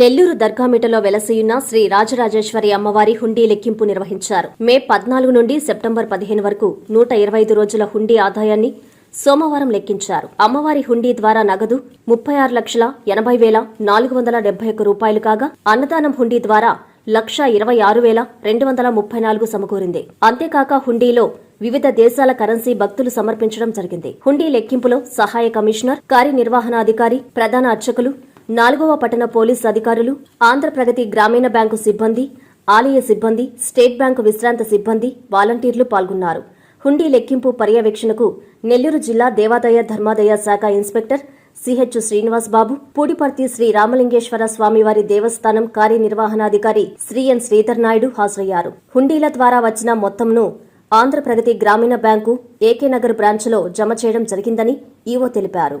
నెల్లూరు దర్గామిటలో వెలసియున్న శ్రీ రాజరాజేశ్వరి అమ్మవారి హుండీ లెక్కింపు నిర్వహించారు. మే పద్నాలుగు నుండి సెప్టెంబర్ పదిహేను వరకు నూట ఇరవై ఐదు రోజుల హుండీ ఆదాయాన్ని సోమవారం లెక్కించారు. అమ్మవారి హుండీ ద్వారా నగదు ముప్పై ఆరు లక్షల ఎనభై వేల నాలుగు వందల డెబ్బై ఒక్క రూపాయలు కాగా అన్నదానం హుండీ ద్వారా లక్ష ఇరవై ఆరు వేల రెండు వందల ముప్పై నాలుగు సమకూరింది. అంతేకాక హుండీలో వివిధ దేశాల కరెన్సీ భక్తులు సమర్పించడం జరిగింది. హుండీ లెక్కింపులో సహాయ కమిషనర్ కార్యనిర్వహణాధికారి ప్రధాన అర్చకులు నాలుగవ పట్టణ పోలీసు అధికారులు ఆంధ్రప్రగతి గ్రామీణ బ్యాంకు సిబ్బంది ఆలయ సిబ్బంది స్టేట్ బ్యాంకు విశ్రాంత సిబ్బంది వాలంటీర్లు పాల్గొన్నారు. హుండీ లెక్కింపు పర్యవేక్షణకు నెల్లూరు జిల్లా దేవాదాయ ధర్మాదాయ శాఖ ఇన్స్పెక్టర్ సిహెచ్ శ్రీనివాస్ బాబు పూడిపర్తి శ్రీ రామలింగేశ్వర స్వామివారి దేవస్థానం కార్యనిర్వహణాధికారి శ్రీ ఎన్ శ్రీధర్ నాయుడు హాజరయ్యారు. హుండీల ద్వారా వచ్చిన మొత్తంను ఆంధ్రప్రగతి గ్రామీణ బ్యాంకు ఏకే నగర్ బ్రాంచ్లో జమ చేయడం జరిగిందని ఈవో తెలిపారు.